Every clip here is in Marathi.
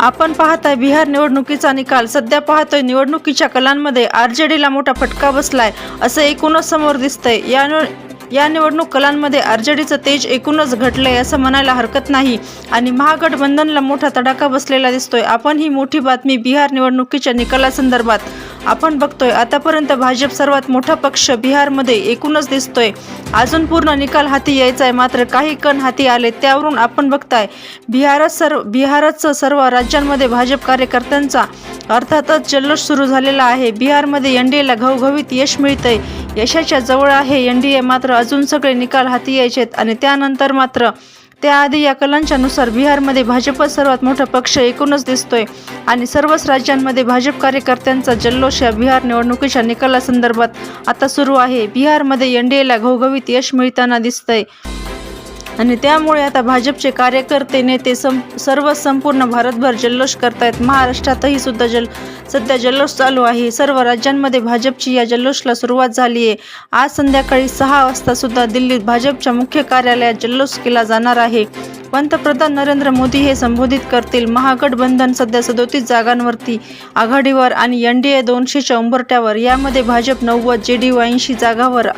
आपण पाहताय बिहार निवडणुकीचा निकाल. सध्या पाहतोय निवडणुकीच्या कलांमध्ये आर जे डीला मोठा फटका बसलाय असं एकूणच समोर दिसतंय. या या निवडणूक कलांमध्ये आर जे डीचं तेज एकूणच घटलंय असं म्हणायला हरकत नाही. आणि महागठबंधनला मोठा तडाखा बसलेला दिसतोय. आपण ही मोठी बातमी बिहार निवडणुकीच्या निकालासंदर्भात आपण बघतोय आतापर्यंत भाजप सर्वात मोठा पक्ष बिहारमध्ये एकूणच दिसतोय. अजून पूर्ण निकाल हाती यायचा आहे मात्र काही कण हाती आले त्यावरून आपण बघताय बिहारात सर्व बिहाराचं सर्व राज्यांमध्ये भाजप कार्यकर्त्यांचा अर्थातच जल्लोष सुरू झालेला आहे. बिहारमध्ये एन डी एला घवघवीत यश मिळतंय. यशाच्या जवळ आहे एन डी ए मात्र अजून सगळे निकाल हाती यायचेत आणि त्यानंतर मात्र त्याआधी या कलांच्यानुसार बिहारमध्ये भाजप सर्वात मोठा पक्ष एकूणच दिसतोय. आणि सर्वच राज्यांमध्ये भाजप कार्यकर्त्यांचा जल्लोष या बिहार निवडणुकीच्या निकालासंदर्भात आता सुरू आहे. बिहारमध्ये एनडीएला घवघवीत यश मिळताना दिसतंय. आणि त्यामुळे आता भाजपचे कार्यकर्ते नेते सं सर्व संपूर्ण भारतभर जल्लोष करतायत. महाराष्ट्रातही सुद्धा जल सध्या जल्लोष चालू आहे. सर्व राज्यांमध्ये भाजपची या जल्लोषला सुरुवात झाली आहे. आज संध्याकाळी सहा वाजता सुद्धा दिल्लीत भाजपच्या मुख्य कार्यालयात जल्लोष केला जाणार आहे. पंतप्रधान नरेंद्र मोदी हे संबोधित करतील. महागठबंधन सध्या सदोतीस जागांवरती आघाडीवर आणि एन डी ए दोनशेच्या उंबरट्यावर यामध्ये भाजप नव्वद जे डी ऐंशी जागावर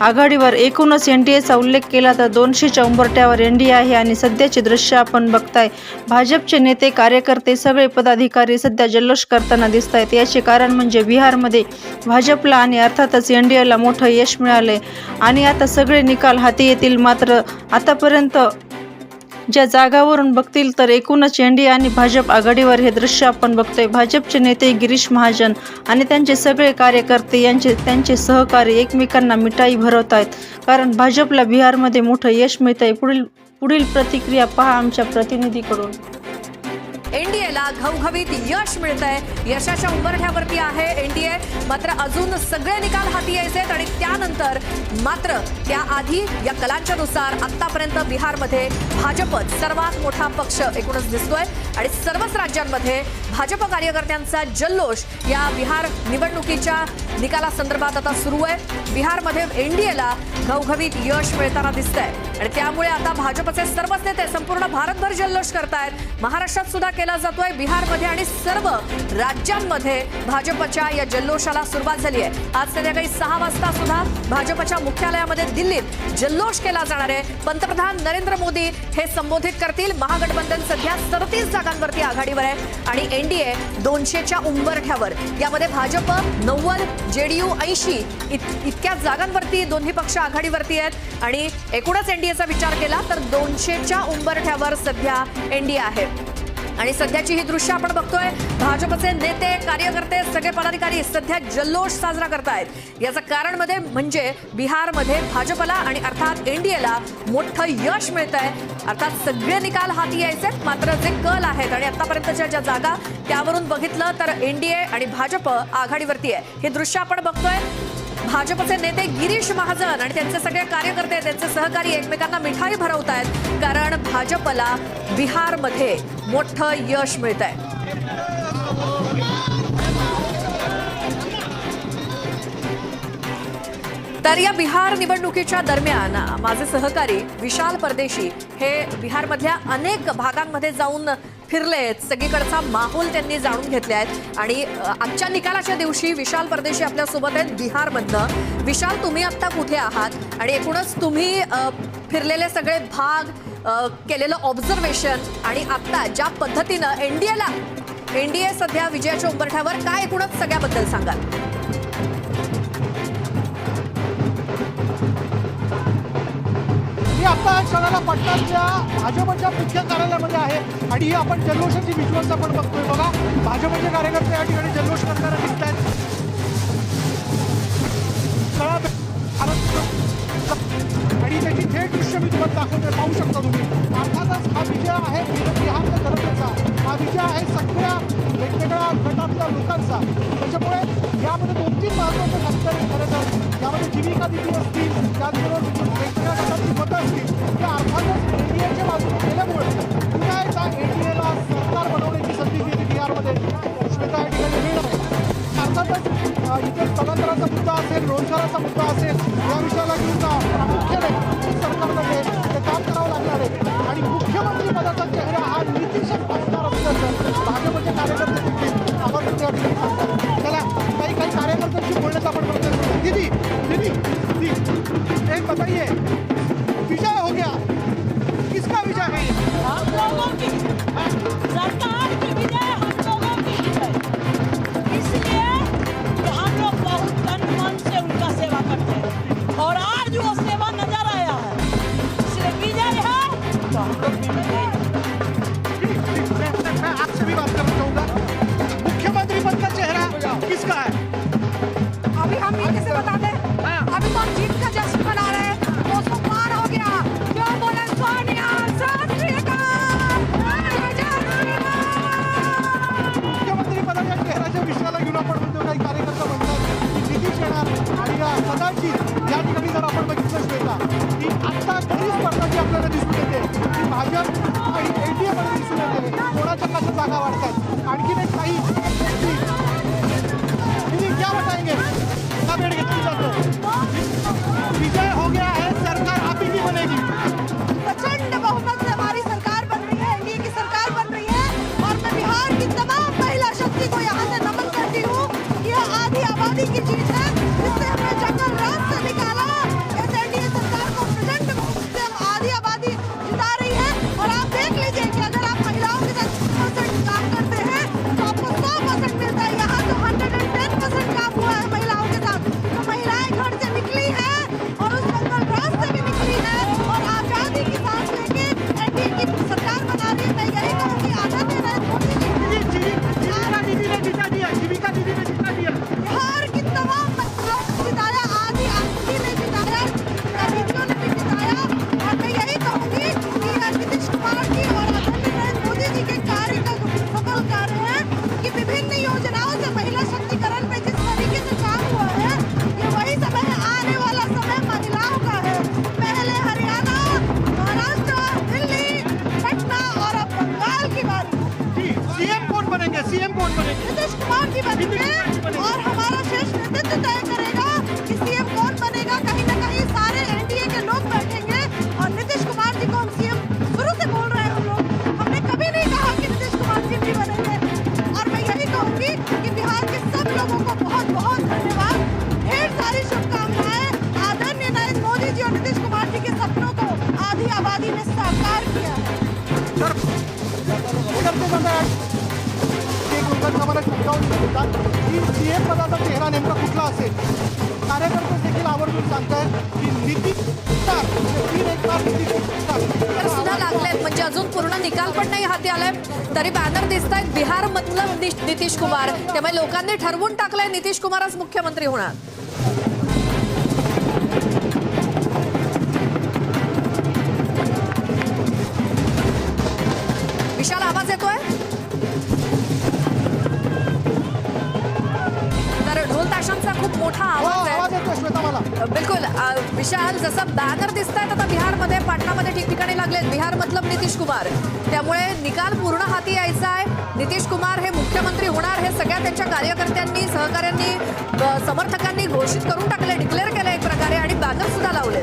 आघाडीवर एकूणच एन डी एचा उल्लेख केला तर दोनशे उंबरट्यावर एन डी ए आहे आणि सध्याचे दृश्य आपण बघताय. भाजपचे नेते कार्यकर्ते सगळे पदाधिकारी सध्या जल्लोष करताना दिसत आहेत याचे कारण म्हणजे बिहारमध्ये भाजपला आणि अर्थातच एन डी एला मोठं यश मिळालंय. आणि आता सगळे निकाल हाती येतील मात्र आतापर्यंत ज्या जागावरून बघतील तर एकूणच एनडीए आणि भाजप आघाडीवर हे दृश्य आपण बघतोय. भाजपचे नेते गिरीश महाजन आणि त्यांचे सगळे कार्यकर्ते यांचे त्यांचे सहकारी एकमेकांना मिठाई भरवत आहेत कारण भाजपला बिहारमध्ये मोठं यश मिळत आहे पुढील पुढील प्रतिक्रिया पहा आमच्या प्रतिनिधीकडून. एनडीएला घवघवीत यश मिळत आहे यशाच्या उंबरठ्यावरती आहे एनडीए. मात्र अजून सगळे निकाल हाती यायचे आहेत आणि त्यानंतर मात्र त्याआधी या कलांच्या नुसार आतापर्यंत बिहारमध्ये भाजपच सर्वात मोठा पक्ष एकूणच दिसतोय. आणि सर्वच राज्यांमध्ये भाजप कार्यकर्त्यांचा जल्लोष या बिहार निवडणुकीच्या निकालासंदर्भात आता सुरू आहे. बिहारमध्ये एनडीएला घवघवीत यश मिळताना दिसतंय. आणि त्यामुळे आता भाजपचे सर्वच नेते संपूर्ण भारतभर जल्लोष करतायत. महाराष्ट्रात सुद्धा केला जातोय बिहारमध्ये आणि सर्व राज्यांमध्ये भाजपच्या या जल्लोषाला सुरुवात झाली आहे. आज संध्याकाळी सहा वाजता सुद्धा भाजपच्या मुख्यालयामध्ये दिल्लीत जल्लोष केला जाणार आहे. पंतप्रधान नरेंद्र मोदी हे संबोधित करतील. महागठबंधन सध्या सदतीस जागांवरती आघाडीवर आहे आणि एनडीए दोनशेच्या उंबरठ्यावर. यामध्ये भाजप नव्वद जेडीयू ऐंशी इतक्या जागांवरती दोन्ही पक्ष आघाडीवरती आहेत. आणि एकूणच एनडीएचा विचार केला तर दोनशेच्या उंबरठ्यावर सध्या एनडीए आहे. आणि सध्याची ही दृश्य आपण बघतोय भाजपचे नेते कार्यकर्ते सगळे पदाधिकारी सध्या जल्लोष साजरा करतायत. याचं कारण मध्ये म्हणजे बिहारमध्ये भाजपला आणि अर्थात एनडीएला मोठं यश मिळत आहे अर्थात सगळे निकाल हाती यायचे मात्र जे कल आहेत आणि आतापर्यंतच्या ज्या जागा त्यावरून बघितलं तर एनडीए आणि भाजप आघाडीवरती आहे. हे दृश्य आपण बघतोय. भाजपचे नेते गिरीश महाजन आणि त्यांचे सगळे कार्यकर्ते त्यांचे सहकारी एकमेकांना मिठाई भरवत आहेत कारण भाजपला बिहारमध्ये मोठं यश मिळत आहे तर या बिहार निवडणुकीच्या दरम्यान माझे सहकारी विशाल परदेशी हे बिहारमधल्या अनेक भागांमध्ये जाऊन फिरलेत. सगळीकडचा माहोल त्यांनी जाणून घेतले आहेत आणि आजच्या निकालाच्या दिवशी विशाल परदेशी आपल्यासोबत आहेत बिहारमधनं विशाल तुम्ही आत्ता कुठे आहात? आणि एकूणच तुम्ही फिरलेले सगळे भाग केलेलं ऑब्झर्वेशन आणि आत्ता ज्या पद्धतीनं एनडीएला एनडीए सध्या विजयाच्या उंबरठ्यावर काय एकूणच सगळ्याबद्दल सांगाल? मी क्षणाला पटनाच्या भाजपच्या मुख्य कार्यालयामध्ये आहे. आणि ही आपण जल्लोषाची विश्वास आपण बघतोय बघा. भाजपचे कार्यकर्ते या ठिकाणी जल्लोष करताना दिसत आहेत आणि त्याची थेट दृश्य मी तुम्हाला दाखवतोय. पाहू शकता तुम्ही. अर्थातच हा विजय आहे बिहारच्या जनतेचा हा विजय आहे सगळ्या वेगवेगळ्या गटातल्या लोकांचा. त्याच्यामुळे यामध्ये दोन तीन महत्त्वाचे फॅक्टर आहेत खरं तर. यामध्ये जीविका दिली असते इथे स्थलांतराचा मुद्दा असेल रोजगाराचा मुद्दा असेल या विषयाला घेऊन प्रामुख्याने सरकारमध्ये ते काम करावं लागणार आहे. आणि मुख्यमंत्री पदाचा चेहरा हा नीतिशक असणार असल्याचं भाजपचे कार्यकर्ते देखील आपण त्या ठिकाणी सांगतात त्याला काही काही कार्यकर्त्यांशी बोलण्याचा आपण प्रयत्न करू. दीदी दीदी दी एक बताइए विजय हो गया. किसका विजय है? कदाचित या ठिकाणी जर आपण बघितलं मिळता की आत्ता खरी स्पर्धा जी आपल्याला दिसून येते. की भाजप आणि एनडीए दिसून येते. कोणाच्या कशा जागा वाढतात? आणखीन एक काही क्या बताएंगे का भेट घेतली जातो विजय हो गया है. वोट करेंगे नीतीश कुमार की बन और हमारा शेष नेतृत्व तय लावून सांगतात की सी एम पदाचा चेहरा नेमका कुठला असेल? कार्यकर्ते देखील आवर्जून सांगतायत की नीती सुद्धा म्हणजे लागलेत म्हणजे अजून पूर्ण निकाल पण नाही हाती आलाय. तरी बॅनर दिसत आहेत बिहार मधलं नितीश कुमार. त्यामुळे लोकांनी ठरवून टाकलंय नितीश कुमारच मुख्यमंत्री होणार. बिहारचा खूप मोठा आवाज आहे. बिलकुल विशाल जसं बॅनर दिसत आहेत आता बिहारमध्ये पाटणामध्ये ठिकठिकाणी लागले बिहार मतलब नितीश कुमार. त्यामुळे निकाल पूर्ण हाती यायचा आहे. नितीश कुमार हे मुख्यमंत्री होणार हे सगळ्या त्यांच्या कार्यकर्त्यांनी सहकाऱ्यांनी समर्थकांनी घोषित करून टाकले डिक्लेअर केले एक प्रकारे आणि बॅनर सुद्धा लावले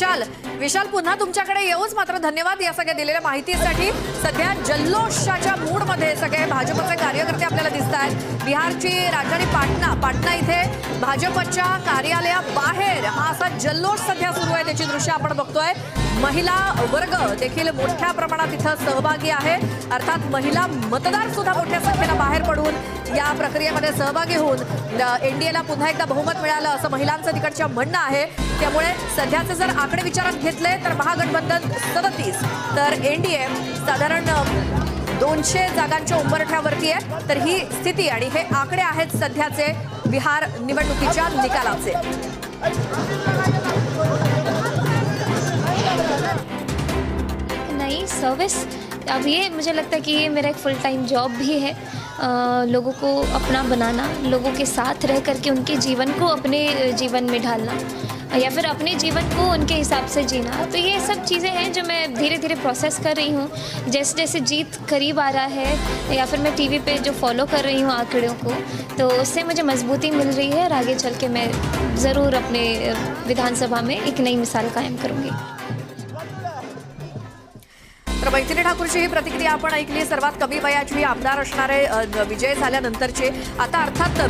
विशाल. विशाल पुन्हा तुमच्याकडे येऊच. मात्र धन्यवाद या सगळ्या दिलेल्या माहितीसाठी. सध्या जल्लोषाच्या मूडमध्ये सगळे भाजपचे कार्यकर्ते आपल्याला दिसत आहेत. बिहारची राजधानी पाटणा पाटणा इथे भाजपच्या कार्यालयाबाहेर हा असा जल्लोष सध्या सुरू आहे. त्याची दृश्य आपण बघतोय. महिला वर्ग देखील मोठ्या प्रमाणात इथं सहभागी आहे. अर्थात महिला मतदार सुद्धा मोठ्या संख्येनं बाहेर पडून या प्रक्रियेमध्ये सहभागी होऊन एनडीएला पुन्हा एकदा बहुमत मिळालं असं महिलांचं तिकडच्या म्हणणं आहे. त्यामुळे सध्याचे जर आकडे विचारात घेतले तर महागठबंधन सदतीस. तर एनडीए साधारण दोनशे जागांच्या उंबरठ्यावरती आहे. तर ही स्थिती आणि हे आकडे आहेत सध्याचे बिहार निवडणुकीच्या निकालाचे. नाही सर्विस अब ये मुझे लगता है कि ये मेरा एक फुल टाइम जॉब भी है। आ, लोगों को अपना बनाना लोगों के साथ रह करके उनके जीवन को अपने जीवन में ढालना। या फिर अपने जीवन को उनके हिसाब से जीना। तो ये सब चीज़ें हैं जो मैं धीरे धीरे प्रोसेस कर रही हूँ। जैसे जैसे जीत करीब आ रहा है या फिर मैं टीवी पे जो फॉलो कर रही हूँ आंकड़ों को तो उससे मुझे मजबूती मिल रही है और आगे चल के मैं ज़रूर अपने विधानसभा में एक नई मिसाल कायम करूँगी। तर मैथिली ठाकूरची ही प्रतिक्रिया आपण ऐकली सर्वात कमी वयाची आमदार असणारे विजय झाल्यानंतरचे. आता अर्थात